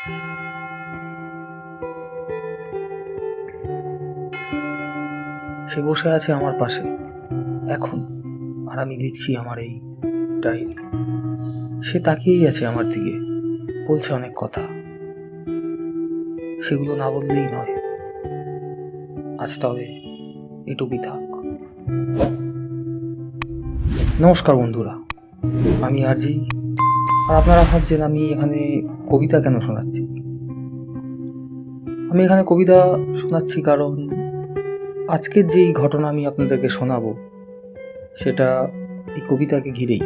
সে বসে আছে আমার পাশে, এখন। আর আমি লিখছি আমার এই ডায়েরি সে তাকিয়েই আছে আমার দিকে, বলছে অনেক কথা। সেগুলো না বললেই নয়। আজ তবে এটুকুই থাক। নমস্কার বন্ধুরা, আমি আরজি আর আপনারা ভাবছেন আমি এখানে কবিতা কেন শোনাচ্ছি? আমি এখানে কবিতা শোনাচ্ছি কারণ আজকের যেই ঘটনা আমি আপনাদেরকে শোনাবো, সেটা এই কবিতাকে ঘিরেই।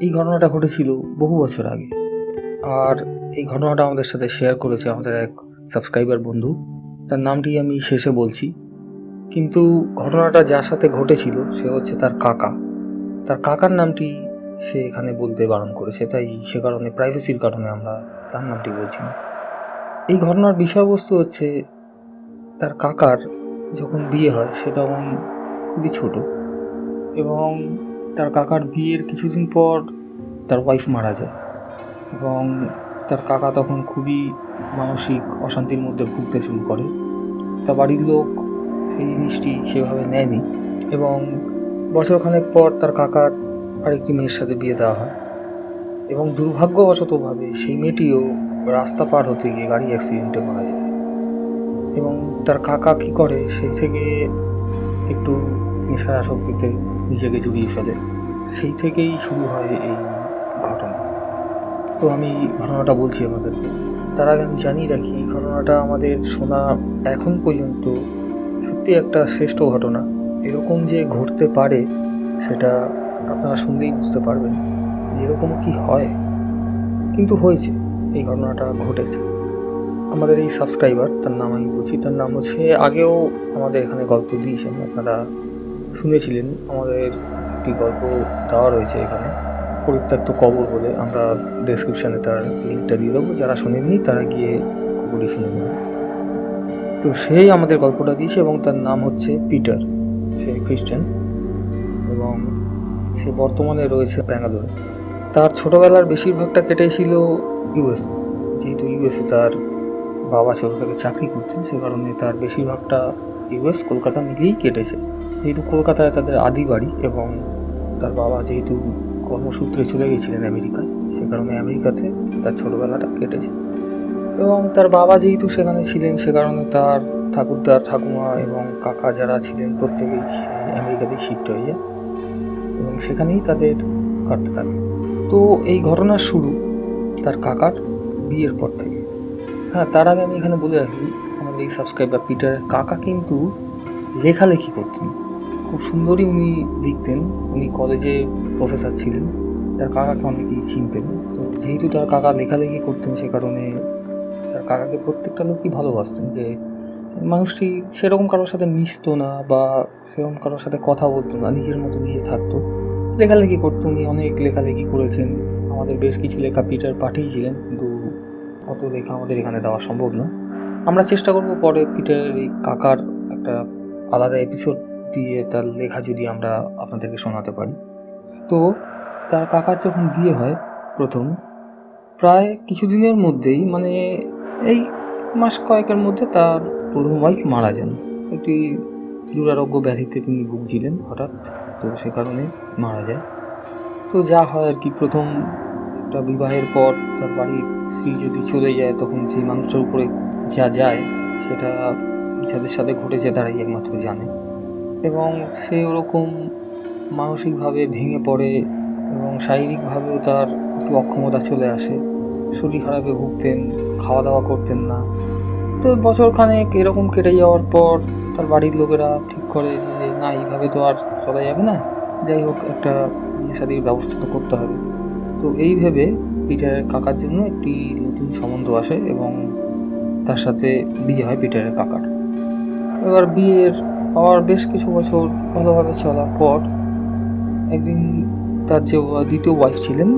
এই ঘটনাটা ঘটেছিল বহু বছর আগে। আর এই ঘটনাটা আমাদের সাথে শেয়ার করেছে আমাদের এক সাবস্ক্রাইবার বন্ধু। তার নামটি আমি শেষে বলছি। কিন্তু ঘটনাটা যার সাথে ঘটেছিল, সে হচ্ছে তার কাকা। তার কাকার নামটি সে এখানে বলতে বারণ করেছে, তাই সে কারণে প্রাইভেসির কারণে আমরা তার নামটি বলছি না। এই ঘটনার বিষয়বস্তু হচ্ছে, তার কাকার যখন বিয়ে হয়, সে তখন খুবই ছোট এবং তার কাকার বিয়ের কিছুদিন পর তার ওয়াইফ মারা যায় এবং তার কাকা তখন খুবই মানসিক অশান্তির মধ্যে ভুগতে শুরু করে। তা বাড়ির লোক সেই জিনিসটি সেভাবে নেয়নি এবং বছরখানেক পর তার কাকার আরেকটি মেয়ের সাথে বিয়ে দেওয়া হয়। এবং দুর্ভাগ্যবশতভাবে সেই মেয়েটিও রাস্তা পার হতে গিয়ে গাড়ি অ্যাক্সিডেন্টে মারা যায়। এবং তার কাকা কী করে সেই থেকে একটু নেশার আসক্তিতে নিজেকে জড়িয়ে ফেলে। সেই থেকেই শুরু হয় এই ঘটনা। তো আমি ঘটনাটা বলছি আমাদেরকে তার আগে আমি জানিয়ে রাখি ঘটনাটা আমাদের শোনা এখন পর্যন্ত সত্যি একটা শ্রেষ্ঠ ঘটনা। এরকম যে ঘটতে পারে, সেটা আপনারা শুনলেই বুঝতে পারবেন এরকম কি হয়। কিন্তু হয়েছে, এই ঘটনাটা ঘটেছে। আমাদের এই সাবস্ক্রাইবার তার নাম আমি বলছি, তার নাম হচ্ছে, আগেও আমাদের এখানে গল্প দিয়েছেন, আপনারা শুনেছিলেন, আমাদের একটি গল্প দেওয়া রয়েছে এখানে, পরিত্যক্ত কবর বলে, আমরা ডেসক্রিপশানে তার লিঙ্কটা দিয়ে দেবো, যারা শোনেননি তারা গিয়ে খবরই শুনে নেবেন। তো সেই আমাদের গল্পটা দিয়েছে, এবং তার নাম হচ্ছে পিটার, সে খ্রিস্টান, এবং সে বর্তমানে রয়েছে ব্যাঙ্গালোরে। তার ছোটোবেলার বেশিরভাগটা কেটেছিল ইউএস যেহেতু ইউএসে তার বাবা ছোটো থেকে চাকরি করতেন, সে কারণে তার বেশিরভাগটা ইউএস কলকাতা মিলিয়েই কেটেছে। যেহেতু কলকাতায় তাদের আদি বাড়ি এবং তার বাবা যেহেতু কর্মসূত্রে চলে গেছিলেন আমেরিকায়, সে কারণে আমেরিকাতে তার ছোটোবেলাটা কেটেছে। এবং তার বাবা যেহেতু সেখানে ছিলেন, সে কারণে তার ঠাকুরদার ঠাকুমা এবং কাকা যারা ছিলেন প্রত্যেকেই আমেরিকাতেই শিফট হয়ে যায়। এবং সেখানেই তাদের কাটতে থাকে তো এই ঘটনার শুরু তার কাকার বিয়ের পর থেকে। হ্যাঁ তার আগে আমি এখানে বলে রাখি, আমাদের এই সাবস্ক্রাইবার পিটার কাকা কিন্তু লেখালেখি করতেন। খুব সুন্দরই উনি লিখতেন। উনি কলেজে প্রফেসর ছিলেন। তার কাকাকে অনেকেই চিনতেন। তো যেহেতু তার কাকা লেখালেখি করতেন, সে কারণে তার কাকাকে প্রত্যেকটা লোকই ভালোবাসতেন যে মানুষটি সেরকম কারোর সাথে মিশতো না বা সেরকম কারোর সাথে কথা বলতো না, নিজের মতো নিজে থাকতো। লেখালেখি করতো উনি, অনেক লেখালেখি করেছেন। আমাদের বেশ কিছু লেখা পিটার পাঠিয়েছিলেন, কিন্তু অত লেখা আমাদের এখানে দেওয়া সম্ভব না। আমরা চেষ্টা করব পরে পিটার এই কাকার একটা আলাদা এপিসোড দিয়ে তার লেখা যদি আমরা আপনাদেরকে শোনাতে পারি। তো, তার কাকার যখন বিয়ে হয় প্রথম, প্রায় কিছুদিনের মধ্যেই মানে এই মাস কয়েকের মধ্যে তার প্রথম ওয়াইফ মারা যান। একটি দুরারোগ্য ব্যাধিতে তিনি ভুগছিলেন হঠাৎ, তো সে কারণে মারা যায়। তো যা হয় আর কি, প্রথম একটা বিবাহের পর তার বাড়ির স্ত্রী যদি চলে যায়, তখন সেই মানুষটার উপরে যা যায়, সেটা যাদের সাথে ঘটেছে তারাই একমাত্র জানে। এবং সে ওরকম মানসিকভাবে ভেঙে পড়ে এবং শারীরিকভাবেও তার একটু অক্ষমতা চলে আসে। শরীর খারাপে ভুগতেন খাওয়া দাওয়া করতেন না। তো বছরখানেক এরকম কেটে যাওয়ার পর তার বাড়ির লোকেরা ঠিক করে যে না, এইভাবে তো আর চলা যাবে না। যাই হোক, একটা বিয়ে শাদির ব্যবস্থা তো করতে হবে। তো এই ভেবে পিটারের কাকার জন্য একটি নতুন সম্বন্ধ আসে এবং তার সাথে বিয়ে হয় পিটারের কাকার। এবার বিয়ের হওয়ার বেশ কিছু বছর ভালোভাবে চলার পর একদিন তার যে দ্বিতীয় ওয়াইফ ছিলেন,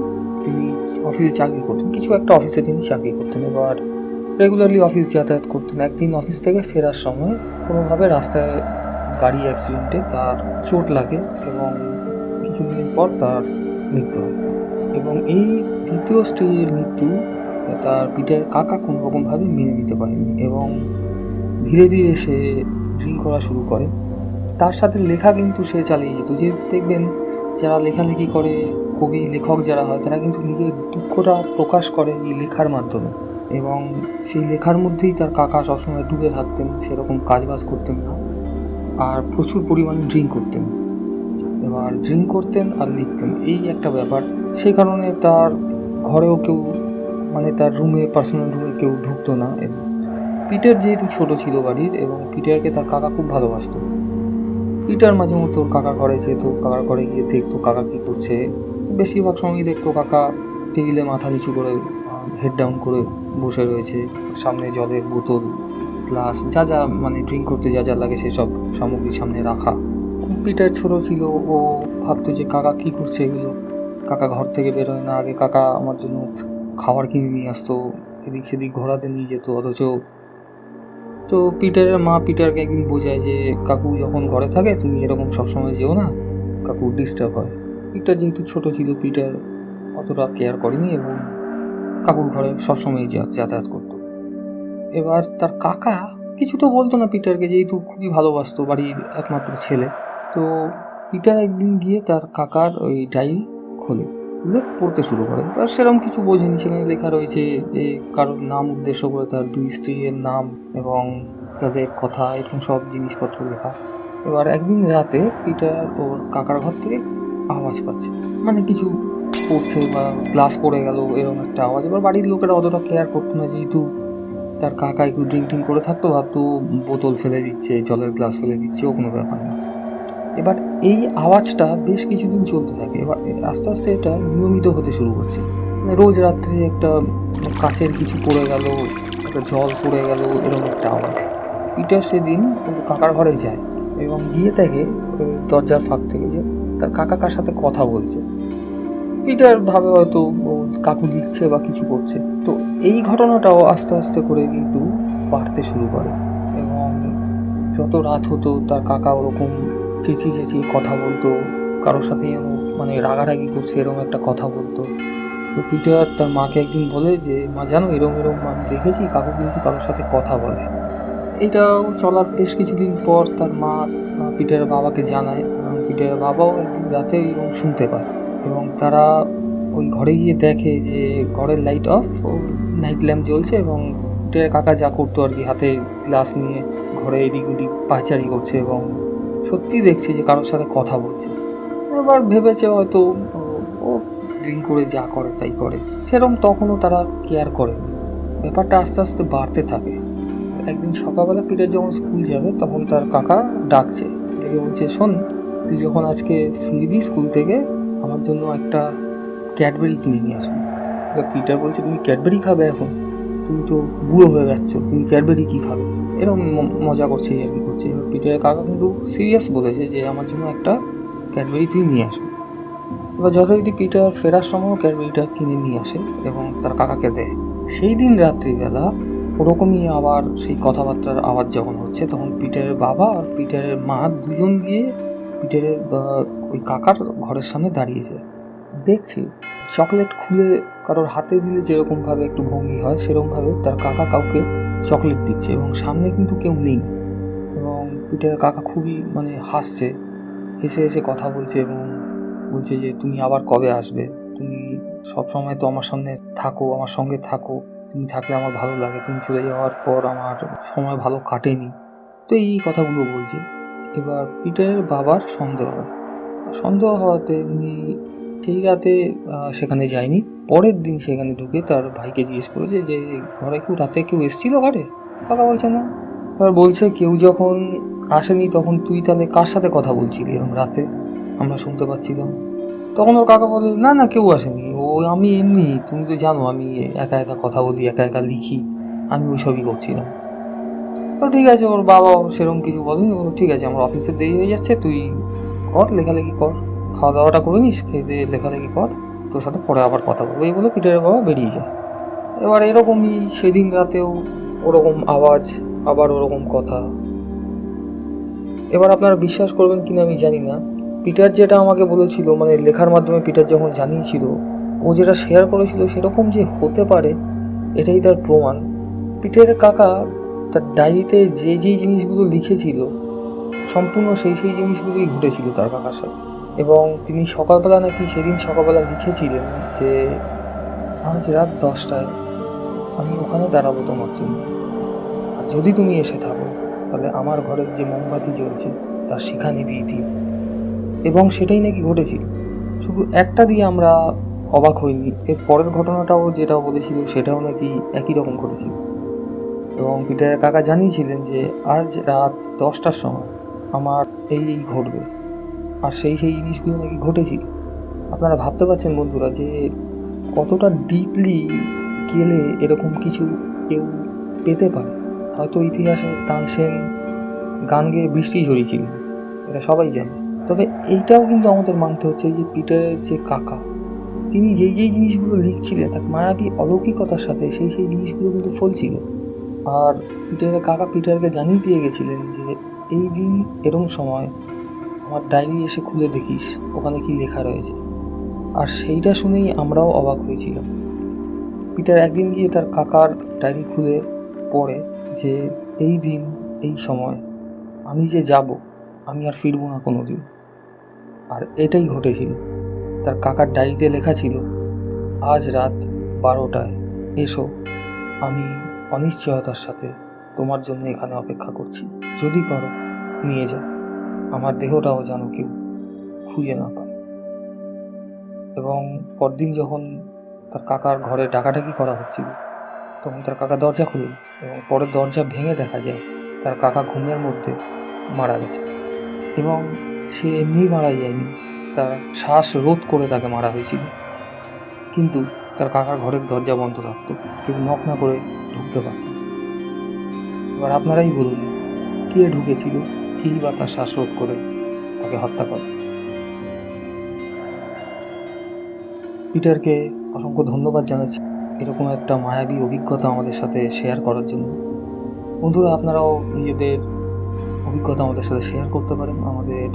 তিনি অফিসে চাকরি করতেন। কিছু একটা অফিসে তিনি চাকরি করতেন। এবার রেগুলারলি অফিস যাতায়াত করতেন। একদিন অফিস থেকে ফেরার সময় কোনোভাবে রাস্তায় গাড়ি অ্যাক্সিডেন্টে তার চোট লাগে এবং কিছুদিন পর তার মৃত্যু হয়। এবং এই দ্বিতীয় স্ত্রীর মৃত্যু তার পিটের কাকা কোনো রকমভাবে মেনে নিতে পারেনি এবং ধীরে ধীরে সে ড্রিঙ্ক করা শুরু করে। তার সাথে লেখা কিন্তু সে চালিয়ে যেত। যে দেখবেন যারা লেখালেখি করে, কবি, লেখক যারা হয়, তারা কিন্তু নিজের দুঃখটা প্রকাশ করে এই লেখার মাধ্যমে। এবং সেই লেখার মধ্যেই তার কাকা সবসময় ডুবে থাকতেন, সেরকম কাজবাজ করতেন না। আর প্রচুর পরিমাণে ড্রিঙ্ক করতেন। এবার ড্রিঙ্ক করতেন আর লিখতেন। এই একটা ব্যাপার। সেই কারণে তার ঘরেও কেউ মানে তার রুমে পার্সোনাল রুমে কেউ ঢুকতো না। এবং পিটার যেহেতু ছোট ছিল বাড়ির, এবং পিটারকে তার কাকা খুব ভালোবাসতো। পিটার মাঝে মতো ওর কাকার ঘরে যেত, কাকার ঘরে গিয়ে দেখতো কাকা কী করছে। বেশিরভাগ সময়ই দেখতো কাকা টেবিলে মাথা নিচু করে হেড ডাউন করে বসে রয়েছে। সামনে জলের বোতল গ্লাস যা যা মানে ড্রিঙ্ক করতে যা যা লাগে সেসব সামগ্রী সামনে রাখা। পিটার ছোট ছিল, ও ভাবতো যে কাকা কী করছে এগুলো। কাকা ঘর থেকে বেরোয় না, আগে কাকা আমার জন্য খাবার কিনে নিয়ে আসতো, এদিক সেদিক ঘোরাতে নিয়ে যেত, অথচ তো পিটারের মা পিটারকে একদিন বোঝায় যে, কাকু যখন ঘরে থাকে তুমি এরকম সবসময় যেও না, কাকু ডিস্টার্ব হয়। পিটার যেহেতু ছোট ছিল, পিটার অতটা কেয়ার করেনি এবং কাকুর ঘরে সবসময় যাতায়াত করতো। এবার তার কাকা কিছু তো বলতো না পিটারকে যেহেতু খুবই ভালোবাসতো বাড়ির একমাত্র ছেলে। তো পিটার একদিন গিয়ে তার কাকার ওই ডায়েরি খুলে পড়তে শুরু করে। এবার সেরকম কিছু বোঝেনি। সেখানে লেখা রয়েছে যে কারোর নাম, উদ্দেশ্য করে তার দুই স্ত্রীর নাম এবং তাদের কথা এরকম সব জিনিসপত্র লেখা। এবার একদিন রাতে পিটার ওর কাকার ঘর থেকে আওয়াজ পাচ্ছে। মানে কিছু পড়ছে বা গ্লাস পড়ে গেল এরকম একটা আওয়াজ। এবার বাড়ির লোকেরা অতটা কেয়ার করতো না, যেহেতু তার কাকা একটু ড্রিঙ্ক ট্রিঙ্ক করে থাকতো, ভাবতো বোতল ফেলে দিচ্ছে, জলের গ্লাস ফেলে দিচ্ছে, ও কোনো ব্যাপার না। এবার এই আওয়াজটা বেশ কিছুদিন চলতে থাকে। এবার আস্তে আস্তে এটা নিয়মিত হতে শুরু করছে। মানে রোজ রাত্রে একটা কাচের কিছু পড়ে গেল, একটা জল পড়ে গেল এরকম একটা আওয়াজ। পিটার সেদিন কাকার ঘরে যায় এবং গিয়ে দেখে দরজার ফাঁক থেকে যে তার কাকা কার সাথে কথা বলছে। পিটার ভাবে হয়তো কাকু লিখছে বা কিছু করছে। তো এই ঘটনাটাও আস্তে আস্তে করে কিন্তু বাড়তে শুরু করে। এবং যত রাত হতো, তার কাকা ওরকম চেঁচিয়ে চেঁচিয়ে কথা বলতো। কারোর সাথে যেন মানে রাগারাগি করছে, এরকম একটা কথা বলতো। তো পিটার তার মাকে একদিন বলে যে, মা, জানো এরম এরম আমি দেখেছি, কাকু কিন্তু কারোর সাথে কথা বলে। এটাও চলার বেশ কিছুদিন পর তার মা পিটারের বাবাকে জানায়। এবং পিটারের বাবাও একদিন রাতে এরকম শুনতে পায়। এবং তারা ওই ঘরে গিয়ে দেখে যে ঘরের লাইট অফ ও নাইট ল্যাম্প জ্বলছে এবং কাকা যা করতো আর কি, হাতে গ্লাস নিয়ে ঘরে এদিক ওদিক পাচারি করছে এবং সত্যিই দেখছে যে কারোর সাথে কথা বলছে। এবার ভেবেছে হয়তো ও ড্রিঙ্ক করে যা করে তাই করে। সেরকম তখনও তারা কেয়ার করে। ব্যাপারটা আস্তে আস্তে বাড়তে থাকে। একদিন সকালবেলা পিটার যখন স্কুল যাবে, তখন তার কাকা ডাকছে। ডেকে বলছে, শোন, তুই যখন আজকে ফিরবি স্কুল থেকে আমার জন্য একটা ক্যাডবেরি কিনে নিয়ে এবার পিটার বলছে, তুমি ক্যাডবেরি খাবে এখন? তুমি তো বুড়ো হয়ে যাচ্ছ, তুমি ক্যাডবেরি কী খাবে? এরকম মজা করছে আর কি করছে। এবার পিটারের কাকা কিন্তু সিরিয়াস বলেছে যে, আমার জন্য একটা ক্যাডবেরি তুই নিয়ে আসবি এবার যথারীতি পিটার ফেরার সময়ও ক্যাডবেরিটা কিনে নিয়ে আসে এবং তার কাকাকে দেয়। সেই দিন রাত্রিবেলা ওরকমই আবার সেই কথাবার্তার আওয়াজ যখন হচ্ছে, তখন পিটারের বাবা আর পিটারের মা দুজন গিয়ে পিটারের বা- ওই কাকার ঘরের সামনে দাঁড়িয়েছে। দেখছি চকলেট খুলে কারোর হাতে দিলে যেরকমভাবে একটু ভঙ্গি হয়, সেরকমভাবে তার কাকা কাউকে চকলেট দিচ্ছে এবং সামনে কিন্তু কেউ নেই। এবং পিটারের কাকা খুবই মানে হাসছে, হেসে হেসে কথা বলছে এবং বলছে যে, তুমি আবার কবে আসবে? তুমি সব সময় তো আমার সামনে থাকো, আমার সঙ্গে থাকো। তুমি থাকলে আমার ভালো লাগে। তুমি চলে যাওয়ার পর আমার সময় ভালো কাটেনি। তো এই কথাগুলো বলছে। এবার পিটারের বাবার সন্দেহ সন্দেহ হওয়াতে উনি সেই রাতে সেখানে যায়নি। পরের দিন সেখানে ঢুকে তার ভাইকে জিজ্ঞেস করেছে যে ঘরে কেউ, রাতে কেউ এসেছিল ঘরে? কাকা বলছে, না। এবার বলছে, কেউ যখন আসেনি তখন তুই তাহলে কার সাথে কথা বলছিলি এরকম রাতে? আমরা শুনতে পাচ্ছিলাম। তখন ওর কাকা বলে, না না, কেউ আসেনি। ও, আমি এমনি, তুমি তো জানো, আমি একা একা কথা বলি, একা একা লিখি। আমি ওই সবই করছিলাম। ঠিক আছে, ওর বাবাও সেরকম কিছু বলেনি। ঠিক আছে, আমার অফিসে দেরি হয়ে যাচ্ছে, তুই কর, লেখালেখি কর। খাওয়া দাওয়াটা করে নিস, খেয়ে দিয়ে লেখালেখি কর, তোর সাথে পরে আবার কথা বলব। এই বলে পিটারের বাবা বেরিয়ে যায়। এবার এরকমই সেদিন রাতেও ওরকম আওয়াজ, আবার ওরকম কথা। এবার আপনারা বিশ্বাস করবেন কিনা আমি জানি না। পিটার যেটা আমাকে বলেছিল মানে লেখার মাধ্যমে পিটার যখন জানিয়েছিল, ও যেটা শেয়ার করেছিল সেরকম যে হতে পারে, এটাই তার প্রমাণ। পিটের কাকা তার ডায়েরিতে যে যেই জিনিসগুলো লিখেছিল, সম্পূর্ণ সেই সেই জিনিসগুলোই ঘটেছিল তার কাকার সাথে। এবং তিনি সকালবেলা নাকি সেদিন সকালবেলা লিখেছিলেন যে, আজ রাত দশটায় আমি ওখানে দাঁড়াবো তোমার জন্য। আর যদি তুমি এসে থাকো, তাহলে আমার ঘরের যে মোমবাতি জ্বলছে, তার নিভিয়ে দিও। এবং সেটাই নাকি ঘটেছিল। শুধু একটা দিয়ে আমরা অবাক হইনি, এর পরের ঘটনাটাও যেটা বলেছিল, সেটাও নাকি একই রকম ঘটেছিল। এবং পিটারের কাকা জানিয়েছিলেন যে আজ রাত দশটার সময় আমার এই এই ঘটবে। আর সেই সেই জিনিসগুলো নাকি ঘটেছিল। আপনারা ভাবতে পারছেন বন্ধুরা যে কতটা ডিপলি গেলে এরকম কিছু কেউ পেতে পারে। হয়তো ইতিহাসে তানসেন গান গেয়ে বৃষ্টি ঝরিয়েছিল এটা সবাই জানে। তবে এইটাও কিন্তু আমাদের মানতে হচ্ছে যে পিটারের যে কাকা, তিনি যেই যেই জিনিসগুলো লিখছিলেন, এক মায়াবী অলৌকিকতার সাথে সেই সেই জিনিসগুলো কিন্তু ফলছিল। আর পিটারের কাকা পিটারকে জানিয়ে দিয়ে গেছিলেন যে, এই দিন এরম সময় আমার ডায়েরি এসে খুলে দেখিস, ওখানে কি লেখা রয়েছে। আর সেইটা শুনেই আমরাও অবাক হয়েছিলাম। পিটার একদিন গিয়ে তার কাকার ডায়েরি খুলে পড়ে যে, এই দিন, এই সময়, আমি যে যাব, আমি আর ফিরবো না কোনো দিন আর এটাই ঘটেছিল। তার কাকার ডায়েরিতে লেখা ছিল, আজ রাত বারোটায়, এসো, আমি অনিশ্চয়তার সাথে তোমার জন্য এখানে অপেক্ষা করছি। যদি পারো, নিয়ে যাও। আমার দেহটাও যেন কেউ খুঁজে না পায়। এবং পরদিন যখন তার কাকার ঘরে ডাকাডাকি করা হচ্ছিল, তখন তার কাকা দরজা খুলল এবং পরে দরজা ভেঙে দেখা যায় তার কাকা ঘুমের মধ্যে মারা গেছে। এবং সে এমনি মারা যায়নি, তার শ্বাস রোধ করে তাকে মারা হয়েছিল। কিন্তু তার কাকার ঘরের দরজা বন্ধ থাকতো। কেউ নক না করে ঢুকতে পারত এবার আপনারাই বলুন, কে ঢুকেছিল কেই বা তার শ্বাসরোধ করে তাকে হত্যা করে? পিটারকে অসংখ্য ধন্যবাদ জানাচ্ছি। এরকম একটা মায়াবী অভিজ্ঞতা আমাদের সাথে শেয়ার করার জন্য। বন্ধুরা, আপনারাও নিজেদের অভিজ্ঞতা আমাদের সাথে শেয়ার করতে পারেন। আমাদের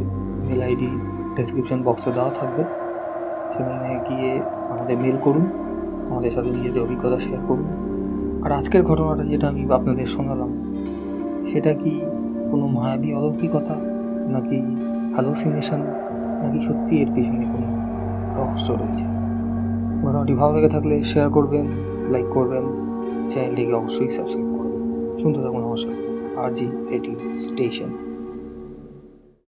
মেল আইডি ডেসক্রিপশন বক্সে দেওয়া থাকবে। সেখানে গিয়ে আমাদের মেল করুন। আমাদের সাথে নিজেদের অভিজ্ঞতা শেয়ার করুন। আর আজকের ঘটনাটা যেটা আমি আপনাদের শোনালাম, সেটা কি কোনো মায়াবী অলৌকিকতা, নাকি হ্যালোসিনেশন নাকি সত্যি এর পিছনে কোনো রহস্য রয়েছে? ঘটনাটি ভালো লেগে থাকলে শেয়ার করবেন লাইক করবেন চ্যানেলটিকে অবশ্যই সাবস্ক্রাইব করবেন। শুনতে থাকুন আমার সাথে আর জি রেডিও স্টেশন